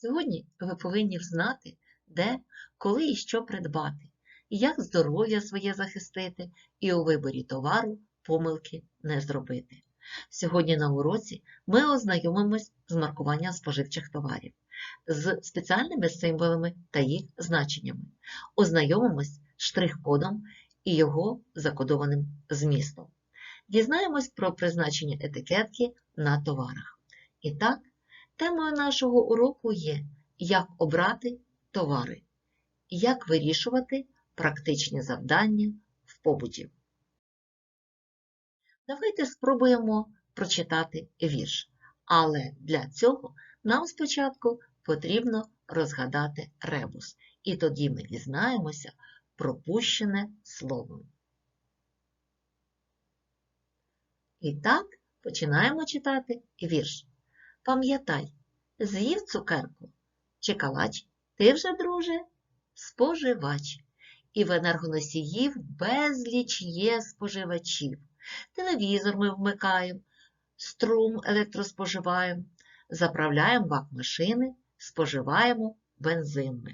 Сьогодні ви повинні знати, де, коли і що придбати, як здоров'я своє захистити і у виборі товару помилки не зробити. Сьогодні на уроці ми ознайомимось з маркуванням споживчих товарів, з спеціальними символами та їх значеннями, ознайомимось з штрих-кодом і його закодованим змістом. Дізнаємось про призначення етикетки на товарах. І так, темою нашого уроку є як обрати товари, як вирішувати практичні завдання в побуті. Давайте спробуємо прочитати вірш. Але для цього нам спочатку потрібно розгадати ребус, і тоді ми дізнаємося пропущене слово. І так починаємо читати вірш. Пам'ятай, з'їв цукерку чи калач, ти вже, друже, споживач. І в енергоносіїв безліч є споживачів. Телевізор ми вмикаємо, струм електроспоживаємо, заправляємо бак машини, споживаємо бензин.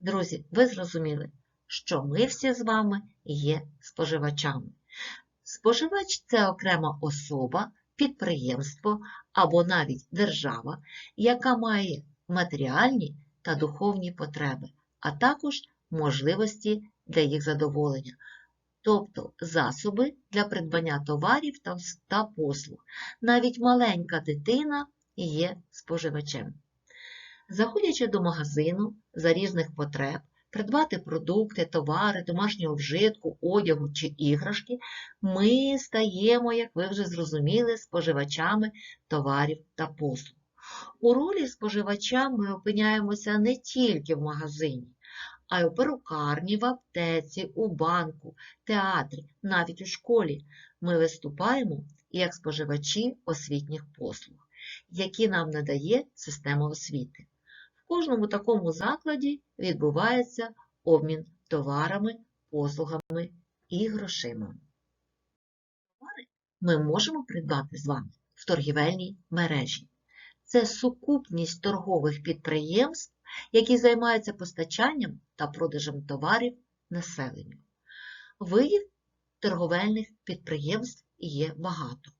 Друзі, ви зрозуміли, що ми всі з вами є споживачами. Споживач це окрема особа, підприємство або навіть держава, яка має матеріальні та духовні потреби, а також можливості для їх задоволення, тобто засоби для придбання товарів та, послуг. Навіть маленька дитина є споживачем. Заходячи до магазину за різних потреб, придбати продукти, товари, домашнього вжитку, одягу чи іграшки, ми стаємо, як ви вже зрозуміли, споживачами товарів та послуг. У ролі споживача ми опиняємося не тільки в магазині, а й у перукарні, в аптеці, у банку, театрі, навіть у школі. Ми виступаємо як споживачі освітніх послуг, які нам надає система освіти. Кожному такому закладі відбувається обмін товарами, послугами і грошима. Товари ми можемо придбати з вами в торгівельній мережі. Це сукупність торгових підприємств, які займаються постачанням та продажем товарів населенню. Видів торговельних підприємств є багато.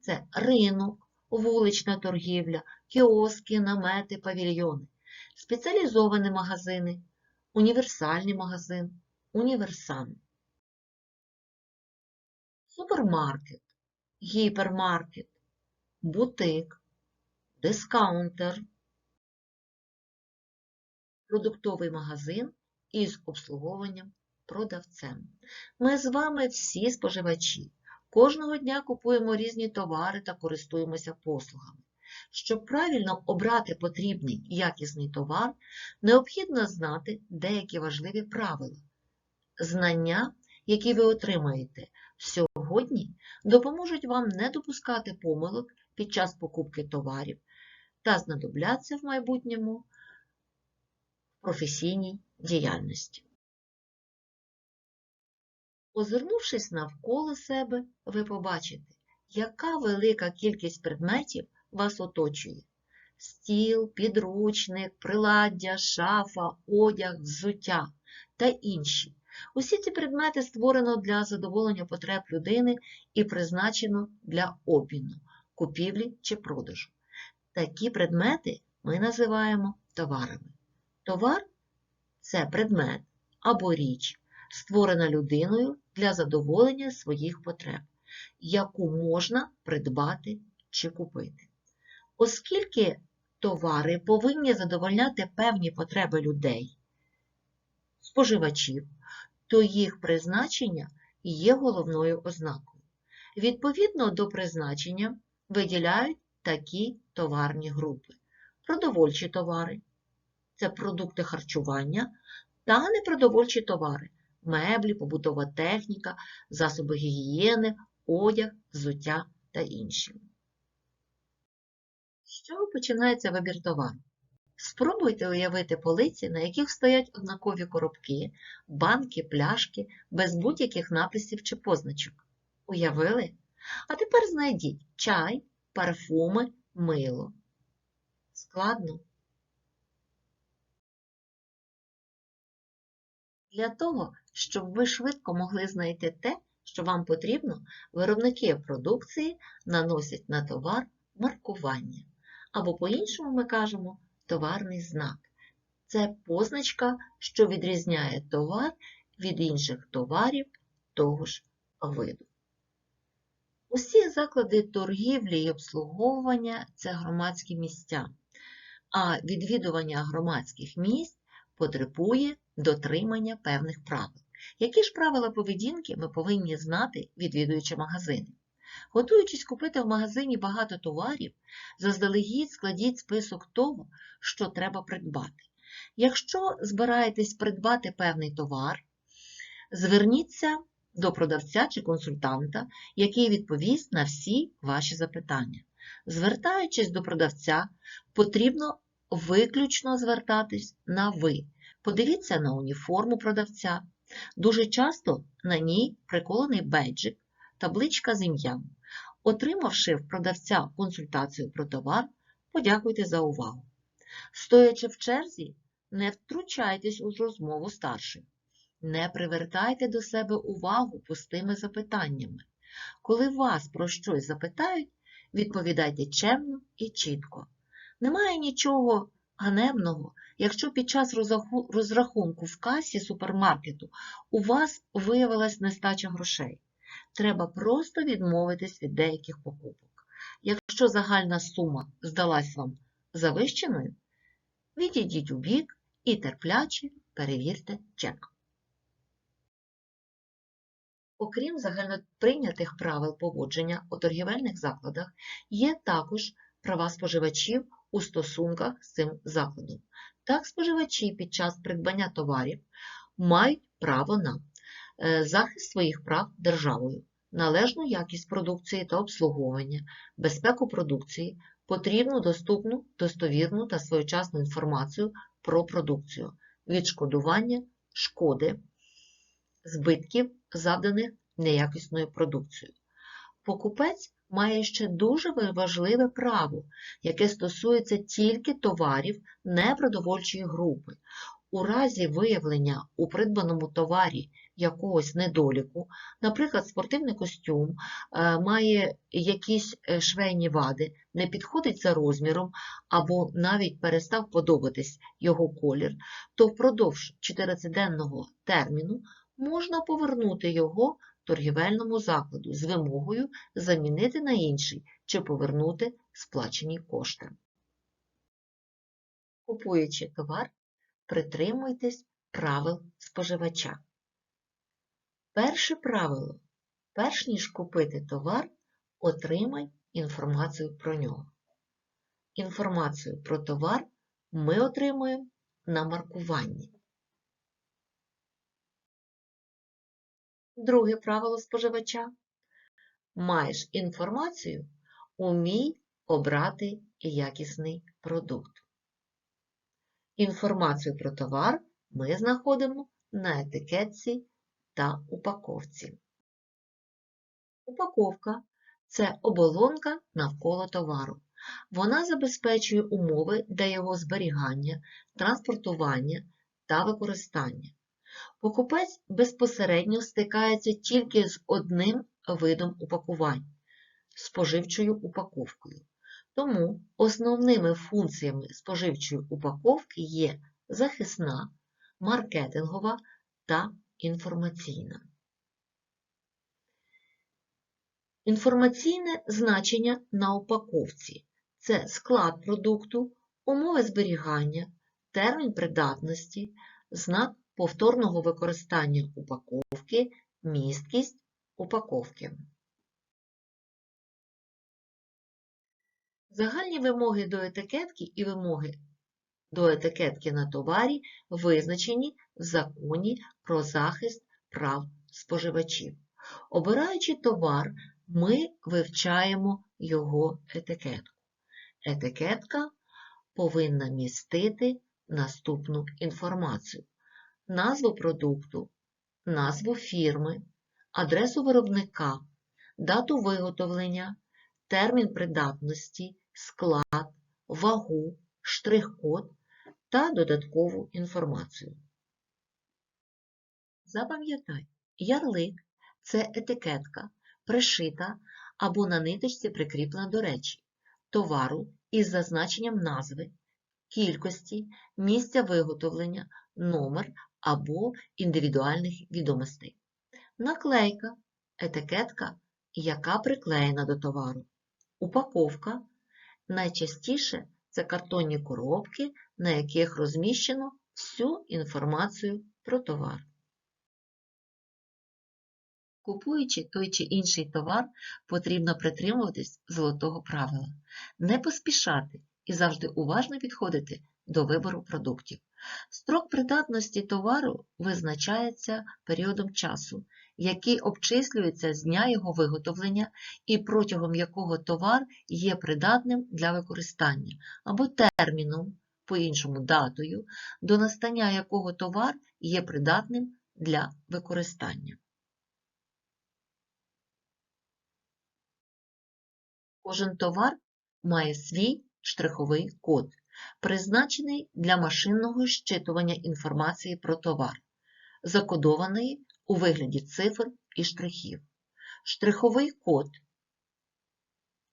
Це ринок, вулична торгівля, кіоски, намети, павільйони, спеціалізовані магазини, універсальний магазин, універсам, супермаркет, гіпермаркет, бутик, дискаунтер, продуктовий магазин із обслуговуванням продавцем. Ми з вами всі споживачі. Кожного дня купуємо різні товари та користуємося послугами. Щоб правильно обрати потрібний якісний товар, необхідно знати деякі важливі правила. Знання, які ви отримаєте сьогодні, допоможуть вам не допускати помилок під час покупки товарів та знадобляться в майбутньому професійній діяльності. Озирнувшись навколо себе, ви побачите, яка велика кількість предметів вас оточує. Стіл, підручник, приладдя, шафа, одяг, взуття та інші. Усі ці предмети створено для задоволення потреб людини і призначено для обміну, купівлі чи продажу. Такі предмети ми називаємо товарами. Товар це предмет або річ, створена людиною для задоволення своїх потреб, яку можна придбати чи купити. Оскільки товари повинні задовольняти певні потреби людей, споживачів, то їх призначення є головною ознакою. Відповідно до призначення виділяють такі товарні групи: продовольчі товари це продукти харчування та непродовольчі товари меблі, побутова техніка, засоби гігієни, одяг, взуття та інші. Чого починається вибір товару? Спробуйте уявити полиці, на яких стоять однакові коробки, банки, пляшки, без будь-яких написів чи позначок. Уявили? А тепер знайдіть чай, парфуми, мило. складно? Для того, щоб ви швидко могли знайти те, що вам потрібно, виробники продукції наносять на товар маркування. Або по-іншому ми кажемо товарний знак. Це позначка, що відрізняє товар від інших товарів того ж виду. Усі заклади торгівлі і обслуговування це громадські місця, а відвідування громадських місць потребує дотримання певних правил. Які ж правила поведінки ми повинні знати, відвідуючи магазини? Готуючись купити в магазині багато товарів, заздалегідь складіть список того, що треба придбати. Якщо збираєтесь придбати певний товар, зверніться до продавця чи консультанта, який відповість на всі ваші запитання. Звертаючись до продавця, потрібно виключно звертатись на ви. Подивіться на уніформу продавця. Дуже часто на ній приколений бейджик, табличка з ім'ям. Отримавши в продавця консультацію про товар, подякуйте за увагу. Стоячи в черзі, не втручайтесь у розмову старших. Не привертайте до себе увагу пустими запитаннями. Коли вас про щось запитають, відповідайте чемно і чітко. Немає нічого ганебного, якщо під час розрахунку в касі супермаркету у вас виявилась нестача грошей. Треба просто відмовитись від деяких покупок. Якщо загальна сума здалась вам завищеною, відійдіть у бік і терпляче перевірте чек. Окрім загальноприйнятих правил поводження у торгівельних закладах, є також права споживачів у стосунках з цим закладом. Так, споживачі під час придбання товарів мають право на е, захист своїх прав державою, належну якість продукції та обслуговування, безпеку продукції, потрібну, доступну, достовірну та своєчасну інформацію про продукцію, відшкодування шкоди, збитків, завданих неякісною продукцією. Покупець має ще дуже важливе право, яке стосується тільки товарів непродовольчої групи. У разі виявлення у придбаному товарі якогось недоліку, наприклад, спортивний костюм е, має якісь е, швейні вади, не підходить за розміром або навіть перестав подобатись його колір, то впродовж 14-денного терміну можна повернути його торгівельному закладу з вимогою замінити на інший чи повернути сплачені кошти. Купуючи товар, притримуйтесь правил споживача. Перше правило. Перш ніж купити товар, отримай інформацію про нього. Інформацію про товар ми отримуємо на маркуванні. Друге правило споживача. Маєш інформацію, умій обрати якісний продукт. Інформацію про товар ми знаходимо на етикетці та упаковці. Упаковка це оболонка навколо товару. Вона забезпечує умови для його зберігання, транспортування та використання. Покупець безпосередньо стикається тільки з одним видом упакувань споживчою упаковкою. Тому основними функціями споживчої упаковки є захисна, маркетингова та інформаційна. Інформаційне значення на упаковці це склад продукту, умови зберігання, термін придатності, знак повторного використання упаковки, місткість упаковки. Загальні вимоги до етикетки і вимоги до етикетки на товарі визначені в законі про захист прав споживачів. Обираючи товар, ми вивчаємо його етикетку. Етикетка повинна містити наступну інформацію: назву продукту, назву фірми, адресу виробника, дату виготовлення, термін придатності, склад, вагу, штрих-код та додаткову інформацію. Запам'ятай, ярлик це етикетка, пришита або на ниточці прикріплена до речі, товару із зазначенням назви, кількості, місця виготовлення, номер або індивідуальних відомостей. Наклейка етикетка, яка приклеєна до товару. Упаковка найчастіше це картонні коробки, на яких розміщено всю інформацію про товар. Купуючи той чи інший товар, потрібно притримуватись золотого правила, не поспішати і завжди уважно підходити до вибору продуктів. Строк придатності товару визначається періодом часу, який обчислюється з дня його виготовлення і протягом якого товар є придатним для використання, або терміном, по-іншому датою, до настання якого товар є придатним для використання. Кожен товар має свій штриховий код, призначений для машинного щитування інформації про товар, закодованої у вигляді цифр і штрихів. Штриховий код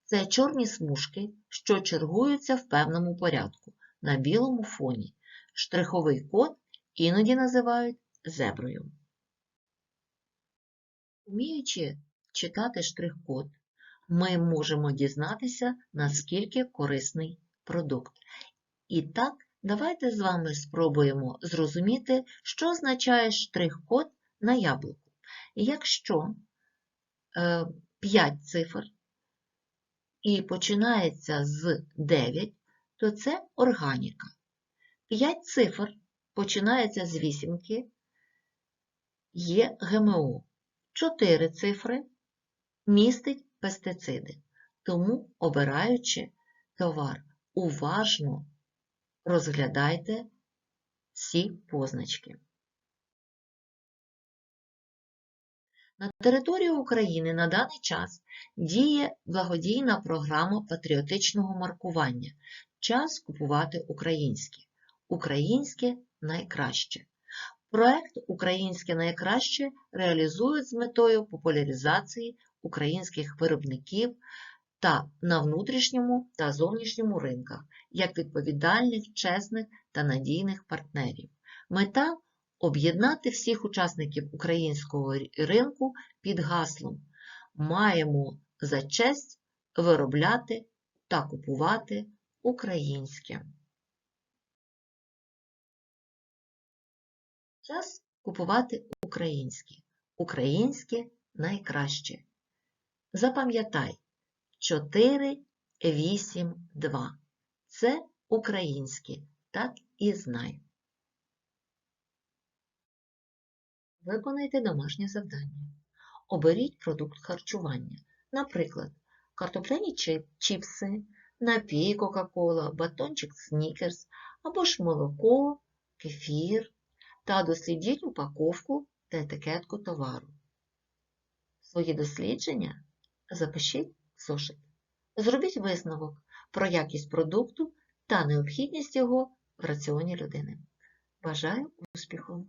це чорні смужки, що чергуються в певному порядку на білому фоні. Штриховий код іноді називають зеброю. Уміючи читати штрих-код, ми можемо дізнатися, наскільки корисний продукт. І так, давайте з вами спробуємо зрозуміти, що означає штрих-код на яблуку. Якщо е, 5 цифр і починається з 9, то це органіка. 5 цифр починається з вісімки, є ГМО. 4 цифри містить пестициди. Тому, обираючи товар, уважно розглядайте всі позначки. На території України на даний час діє благодійна програма патріотичного маркування Час купувати українське. Українське найкраще. Проект Українське найкраще реалізують з метою популяризації українських виробників та на внутрішньому та зовнішньому ринках як відповідальних, чесних та надійних партнерів. Мета об'єднати всіх учасників українського ринку під гаслом Маємо за честь виробляти та купувати українське. Час купувати українське. Українське найкраще. Запам'ятай 4, 8, 2. Це українське. Так і знай. Виконайте домашнє завдання. Оберіть продукт харчування. Наприклад, картопляні чіпси, напій Кока-Кола, батончик Снікерс або ж молоко, кефір та дослідіть упаковку та етикетку товару. Свої дослідження запишіть зошит. Зробіть висновок про якість продукту та необхідність його в раціоні людини. Бажаю успіху!